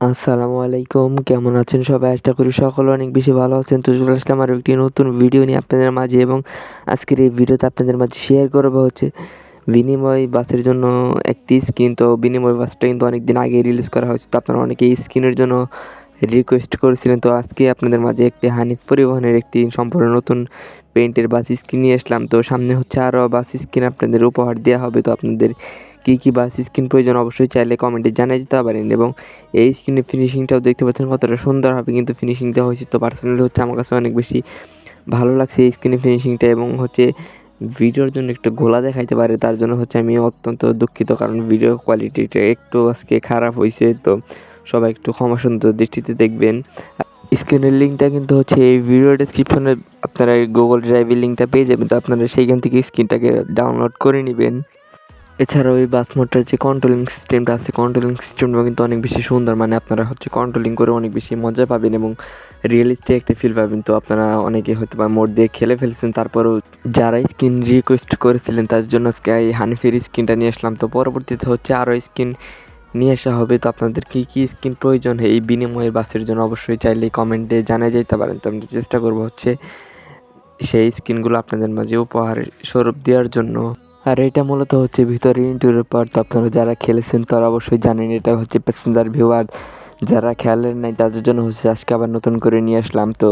আসসালামু আলাইকুম, কেমন আছেন সবাই? আশা করি সকলে অনেক বেশি ভালো আছেন। তো চলে আসলাম আরও একটি নতুন ভিডিও নিয়ে আপনাদের মাঝে এবং আজকের এই ভিডিওতে আপনাদের মাঝে শেয়ার করব হচ্ছে বিনিময় বাসের জন্য একটি স্কিন তো বিনিময় বাসটা কিন্তু অনেক দিন আগে রিলিজ করা হয়েছে। তো আপনারা অনেকে এই স্কিনের জন্য রিকোয়েস্ট করেছিলেন। তো আজকে আপনাদের মাঝে একটি হানিফ পরিবহনের একটি সম্পূর্ণ নতুন পেন্টের বাস স্কিন নিয়ে আসলাম। তো সামনে হচ্ছে আরও বাস স্কিন আপনাদের উপহার দেওয়া হবে। তো আপনাদের কী কী বাস স্ক্রিন প্রয়োজন অবশ্যই চাইলে কমেন্টে জানিয়ে দিতে পারেন এবং এই স্ক্রিনের ফিনিশিংটাও দেখতে পাচ্ছেন কতটা সুন্দর হবে কিন্তু ফিনিশিংটা হয়েছে। তো পার্সোনালি হচ্ছে আমার কাছে অনেক বেশি ভালো লাগছে এই স্ক্রিনের ফিনিশিংটা এবং হচ্ছে ভিডিওর জন্য একটু গোলা দেখাইতে পারে, তার জন্য হচ্ছে আমি অত্যন্ত দুঃখিত কারণ ভিডিও কোয়ালিটিটা একটু আজকে খারাপ হয়েছে তো সবাই একটু ক্ষমা সুন্দর দৃষ্টিতে দেখবেন। স্ক্রিনের লিঙ্কটা কিন্তু হচ্ছে এই ভিডিও ডিসক্রিপশনে আপনারা গুগল ড্রাইভের লিঙ্কটা পেয়ে যাবেন। তো আপনারা সেইখান থেকে স্ক্রিনটাকে ডাউনলোড করে নেবেন। এছাড়াও এই বাস মোটটার যে কন্ট্রোলিং সিস্টেমটা আছে কন্ট্রোলিং সিস্টেমটা কিন্তু অনেক বেশি সুন্দর। মানে আপনারা হচ্ছে কন্ট্রোলিং করে অনেক বেশি মজা পাবেন এবং রিয়েলিস্টিক একটা ফিল পাবেন। তো আপনারা অনেকে হয়তো বা মোড দিয়ে খেলে ফেলছেন, তারপরেও যারা স্কিন রিকোয়েস্ট করেছিলেন, তার জন্য আজকে এই হানিফের স্কিনটা নিয়ে আসলাম। তো পরবর্তীতে হচ্ছে আরও স্কিন নিয়ে আসা হবে। তো আপনাদের কী কী স্কিন প্রয়োজন হয়, এই বিনিময়ের বাসের জন্য অবশ্যই চাইলে কমেন্টে জানিয়ে যেতে পারেন। তো আমরা চেষ্টা করব হচ্ছে সেই স্কিনগুলো আপনাদের মাঝে উপহার স্বরূপ দেওয়ার জন্য। আর এটা মূলত হচ্ছে ভিতরে ইন্টুরের তো আপনারা যারা খেলেছেন তারা অবশ্যই জানেন এটা হচ্ছে প্যাসেঞ্জার ভিউ আর যারা খেলেন নাই তাদের জন্য হচ্ছে আজকে আবার নতুন করে নিয়ে আসলাম। তো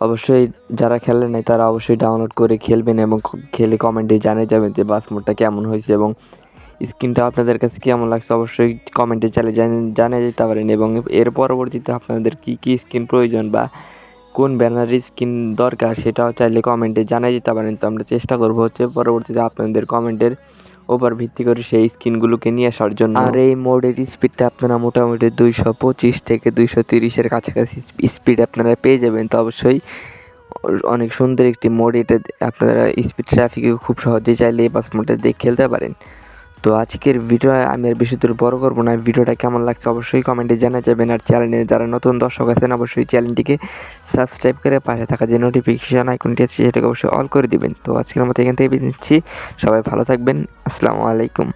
অবশ্যই যারা খেলেন নাই তারা অবশ্যই ডাউনলোড করে খেলবেন এবং খেলে কমেন্টে জানিয়ে যাবেন যে বাস মোডটা কেমন হয়েছে এবং স্ক্রিনটা আপনাদের কাছে কেমন লাগছে অবশ্যই কমেন্টে চালিয়ে জানিয়ে যেতে পারেন এবং এর পরবর্তীতে আপনাদের কী কী স্কিন প্রয়োজন বা কোন ব্যানারের স্কিন দরকার সেটাও চাইলে কমেন্টে জানাই দিতে পারেন। তো আমরা চেষ্টা করব হচ্ছে পরবর্তীতে আপনাদের কমেন্টের ওপর ভিত্তি করে সেই স্কিনগুলোকে নিয়ে আসার জন্য। আর এই মোডের স্পিডটা আপনারা মোটামুটি দুইশো পঁচিশ থেকে দুইশো তিরিশের কাছাকাছি স্পিড আপনারা পেয়ে যাবেন। তো অবশ্যই অনেক সুন্দর একটি মোড, এটা আপনারা স্পিড ট্রাফিকে খুব সহজে চাইলে এই বাস মোডটা দেখে খেলতে পারেন। তো আজকের ভিডিও আমি আর বেশি দূর বড় করব না। ভিডিওটা কেমন লাগছে অবশ্যই কমেন্টে জানা যাবেন। আর চ্যানেলে যারা নতুন দর্শক আছেন, অবশ্যই চ্যানেলটিকে সাবস্ক্রাইব করে পাশে থাকা যে নোটিফিকেশান আইকনটি আছে, সেটাকে অবশ্যই অল করে দিবেন। তো আজকের মতো এখান থেকে নিচ্ছি। সবাই ভালো থাকবেন। আসসালামু আলাইকুম।